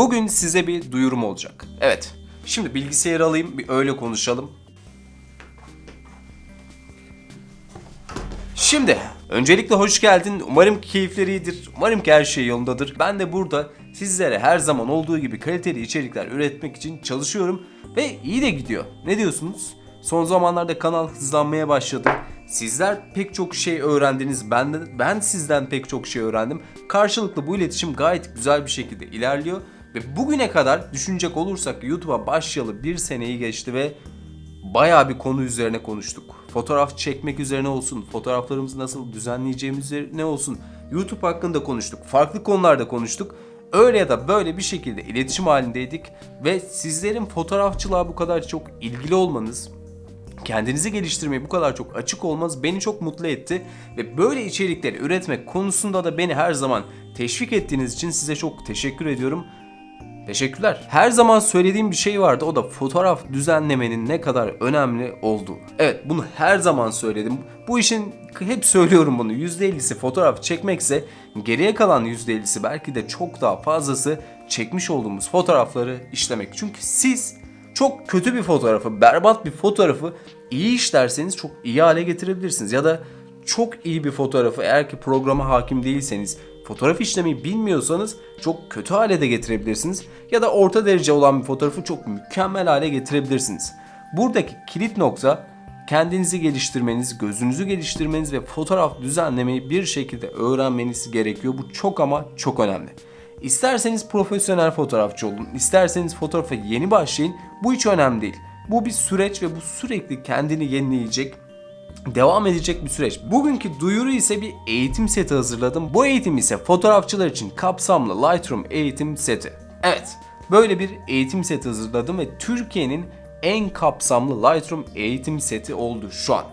Bugün size bir duyurum olacak. Evet. Şimdi bilgisayarı alayım bir öyle konuşalım. Şimdi öncelikle hoş geldin. Umarım keyifleri iyidir. Umarım ki her şey yolundadır. Ben de burada sizlere her zaman olduğu gibi kaliteli içerikler üretmek için çalışıyorum ve iyi de gidiyor. Ne diyorsunuz? Son zamanlarda kanal hızlanmaya başladı. Sizler pek çok şey öğrendiniz. Ben de ben sizden pek çok şey öğrendim. Karşılıklı bu iletişim gayet güzel bir şekilde ilerliyor ve bugüne kadar düşünecek olursak YouTube'a başlayalı bir seneyi geçti ve bayağı bir konu üzerine konuştuk. Fotoğraf çekmek üzerine olsun, fotoğraflarımızı nasıl düzenleyeceğimiz üzerine olsun. YouTube hakkında konuştuk, farklı konularda konuştuk. Öyle ya da böyle bir şekilde iletişim halindeydik ve sizlerin fotoğrafçılığa bu kadar çok ilgili olmanız, kendinizi geliştirmeye bu kadar çok açık olmanız beni çok mutlu etti ve böyle içerikleri üretmek konusunda da beni her zaman teşvik ettiğiniz için size çok teşekkür ediyorum. Teşekkürler. Her zaman söylediğim bir şey vardı. O da fotoğraf düzenlemenin ne kadar önemli olduğu. Evet bunu her zaman söyledim. Bu işin hep söylüyorum bunu. %50'si fotoğraf çekmekse geriye kalan %50'si belki de çok daha fazlası çekmiş olduğumuz fotoğrafları işlemek. Çünkü siz çok kötü bir fotoğrafı, berbat bir fotoğrafı iyi işlerseniz çok iyi hale getirebilirsiniz. Ya da çok iyi bir fotoğrafı eğer ki programa hakim değilseniz, fotoğraf işlemeyi bilmiyorsanız çok kötü hale de getirebilirsiniz. Ya da orta derece olan bir fotoğrafı çok mükemmel hale getirebilirsiniz. Buradaki kilit nokta kendinizi geliştirmeniz, gözünüzü geliştirmeniz ve fotoğraf düzenlemeyi bir şekilde öğrenmeniz gerekiyor. Bu çok ama çok önemli. İsterseniz profesyonel fotoğrafçı olun, isterseniz fotoğrafa yeni başlayın. Bu hiç önemli değil. Bu bir süreç ve bu sürekli kendini yenileyecek, devam edecek bir süreç. Bugünkü duyuru ise bir eğitim seti hazırladım. Bu eğitim ise fotoğrafçılar için kapsamlı Lightroom eğitim seti. Evet, böyle bir eğitim seti hazırladım ve Türkiye'nin en kapsamlı Lightroom eğitim seti oldu şu an.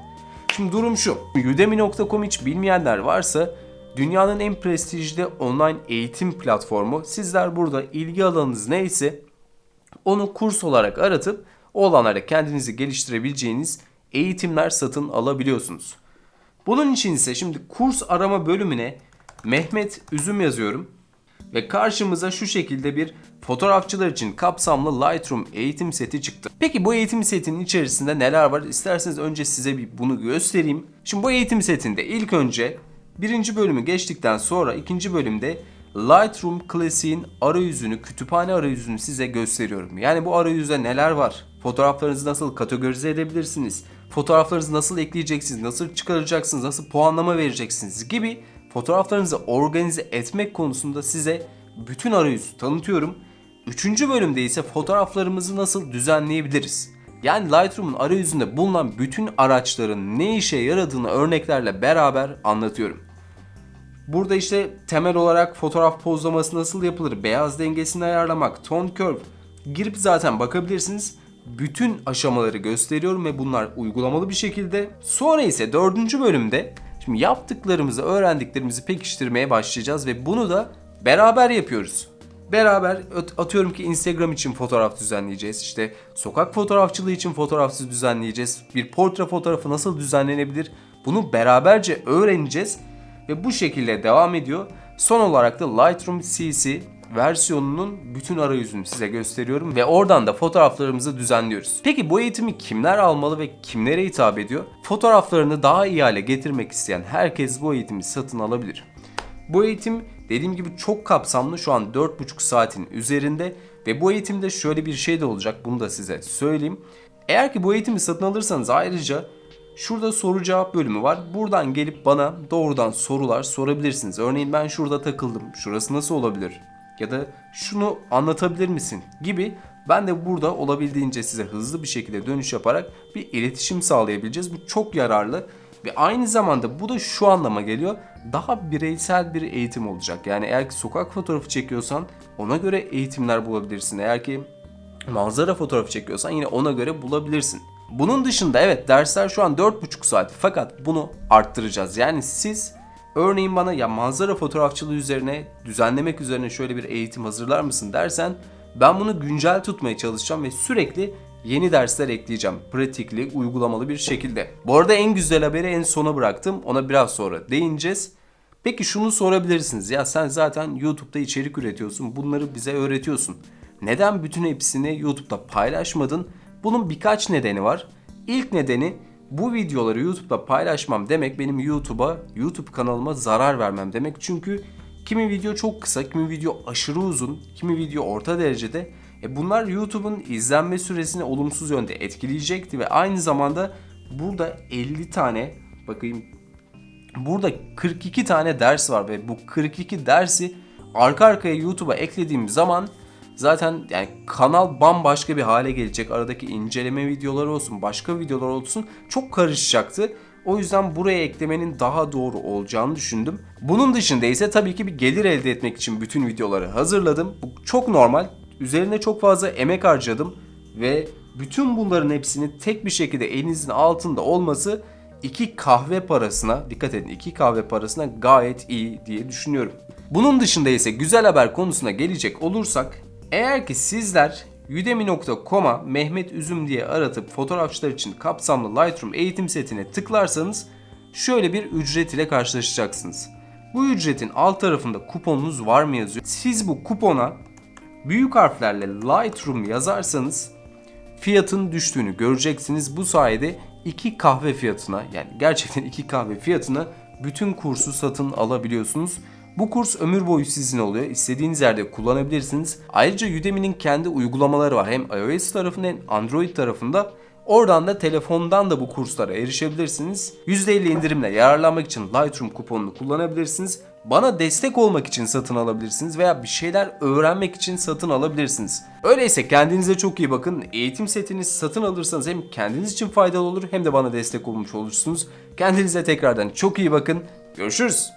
Şimdi durum şu. Udemy.com hiç bilmeyenler varsa dünyanın en prestijli online eğitim platformu. Sizler burada ilgi alanınız neyse onu kurs olarak aratıp o alanlarda kendinizi geliştirebileceğiniz eğitimler satın alabiliyorsunuz. Bunun için ise şimdi kurs arama bölümüne Mehmet Üzüm yazıyorum ve karşımıza şu şekilde bir fotoğrafçılar için kapsamlı Lightroom eğitim seti çıktı. Peki bu eğitim setinin içerisinde neler var? İsterseniz önce size bir bunu göstereyim. Şimdi bu eğitim setinde ilk önce birinci bölümü geçtikten sonra ikinci bölümde Lightroom Classic'in arayüzünü, kütüphane arayüzünü size gösteriyorum. Yani bu arayüzde neler var? Fotoğraflarınızı nasıl kategorize edebilirsiniz? Fotoğraflarınızı nasıl ekleyeceksiniz? Nasıl çıkaracaksınız? Nasıl puanlama vereceksiniz? Gibi fotoğraflarınızı organize etmek konusunda size bütün arayüzü tanıtıyorum. Üçüncü bölümde ise fotoğraflarımızı nasıl düzenleyebiliriz? Yani Lightroom'un arayüzünde bulunan bütün araçların ne işe yaradığını örneklerle beraber anlatıyorum. Burada işte temel olarak fotoğraf pozlaması nasıl yapılır, beyaz dengesini ayarlamak, tone curve girip zaten bakabilirsiniz. Bütün aşamaları gösteriyorum ve bunlar uygulamalı bir şekilde. Sonra ise dördüncü bölümde şimdi yaptıklarımızı, öğrendiklerimizi pekiştirmeye başlayacağız ve bunu da beraber yapıyoruz. Beraber atıyorum ki Instagram için fotoğraf düzenleyeceğiz. İşte sokak fotoğrafçılığı için fotoğrafsız düzenleyeceğiz. Bir portre fotoğrafı nasıl düzenlenebilir? Bunu beraberce öğreneceğiz ve bu şekilde devam ediyor. Son olarak da Lightroom CC versiyonunun bütün arayüzünü size gösteriyorum ve oradan da fotoğraflarımızı düzenliyoruz. Peki bu eğitimi kimler almalı ve kimlere hitap ediyor? Fotoğraflarını daha iyi hale getirmek isteyen herkes bu eğitimi satın alabilir. Bu eğitim dediğim gibi çok kapsamlı şu an 4,5 saatin üzerinde ve bu eğitimde şöyle bir şey de olacak bunu da size söyleyeyim. Eğer ki bu eğitimi satın alırsanız ayrıca Şurada soru cevap bölümü var. Buradan gelip bana doğrudan sorular sorabilirsiniz. Örneğin ben şurada takıldım. Şurası nasıl olabilir? Ya da şunu anlatabilir misin? Gibi ben de burada olabildiğince size hızlı bir şekilde dönüş yaparak bir iletişim sağlayabileceğiz. Bu çok yararlı ve aynı zamanda bu da şu anlama geliyor. Daha bireysel bir eğitim olacak. Yani eğer ki sokak fotoğrafı çekiyorsan ona göre eğitimler bulabilirsin. Eğer ki manzara fotoğrafı çekiyorsan yine ona göre bulabilirsin. Bunun dışında evet dersler şu an 4,5 saat fakat bunu arttıracağız. Yani siz örneğin bana ya manzara fotoğrafçılığı üzerine düzenlemek üzerine şöyle bir eğitim hazırlar mısın dersen ben bunu güncel tutmaya çalışacağım ve sürekli yeni dersler ekleyeceğim. Pratikli, uygulamalı bir şekilde. Bu arada en güzel haberi en sona bıraktım. Ona biraz sonra değineceğiz. Peki şunu sorabilirsiniz. Ya sen zaten YouTube'da içerik üretiyorsun. Bunları bize öğretiyorsun. Neden bütün hepsini YouTube'da paylaşmadın? Bunun birkaç nedeni var. İlk nedeni bu videoları YouTube'da paylaşmam demek benim YouTube'a, YouTube kanalıma zarar vermem demek. Çünkü kimi video çok kısa, kimi video aşırı uzun, kimi video orta derecede. E bunlar YouTube'un izlenme süresini olumsuz yönde etkileyecekti ve aynı zamanda burada 50 tane bakayım Burada 42 tane ders var ve bu 42 dersi arka arkaya YouTube'a eklediğim zaman zaten yani kanal bambaşka bir hale gelecek. Aradaki inceleme videoları olsun, başka videolar olsun çok karışacaktı. O yüzden buraya eklemenin daha doğru olacağını düşündüm. Bunun dışında ise tabii ki bir gelir elde etmek için bütün videoları hazırladım. Bu çok normal. Üzerine çok fazla emek harcadım ve bütün bunların hepsini tek bir şekilde elinizin altında olması iki kahve parasına dikkat edin iki kahve parasına gayet iyi diye düşünüyorum. Bunun dışında ise güzel haber konusuna gelecek olursak eğer ki sizler udemy.com'a Mehmet Üzüm diye aratıp fotoğrafçılar için kapsamlı Lightroom eğitim setine tıklarsanız şöyle bir ücret ile karşılaşacaksınız. Bu ücretin alt tarafında kuponunuz var mı yazıyor. Siz bu kupona büyük harflerle Lightroom yazarsanız fiyatın düştüğünü göreceksiniz. Bu sayede iki kahve fiyatına yani gerçekten iki kahve fiyatına bütün kursu satın alabiliyorsunuz. Bu kurs ömür boyu sizin oluyor. İstediğiniz yerde kullanabilirsiniz. Ayrıca Udemy'nin kendi uygulamaları var. Hem iOS tarafında hem Android tarafında. Oradan da telefondan da bu kurslara erişebilirsiniz. %50 indirimle yararlanmak için Lightroom kuponunu kullanabilirsiniz. Bana destek olmak için satın alabilirsiniz veya bir şeyler öğrenmek için satın alabilirsiniz. Öyleyse kendinize çok iyi bakın. Eğitim setinizi satın alırsanız hem kendiniz için faydalı olur hem de bana destek olmuş olursunuz. Kendinize tekrardan çok iyi bakın. Görüşürüz.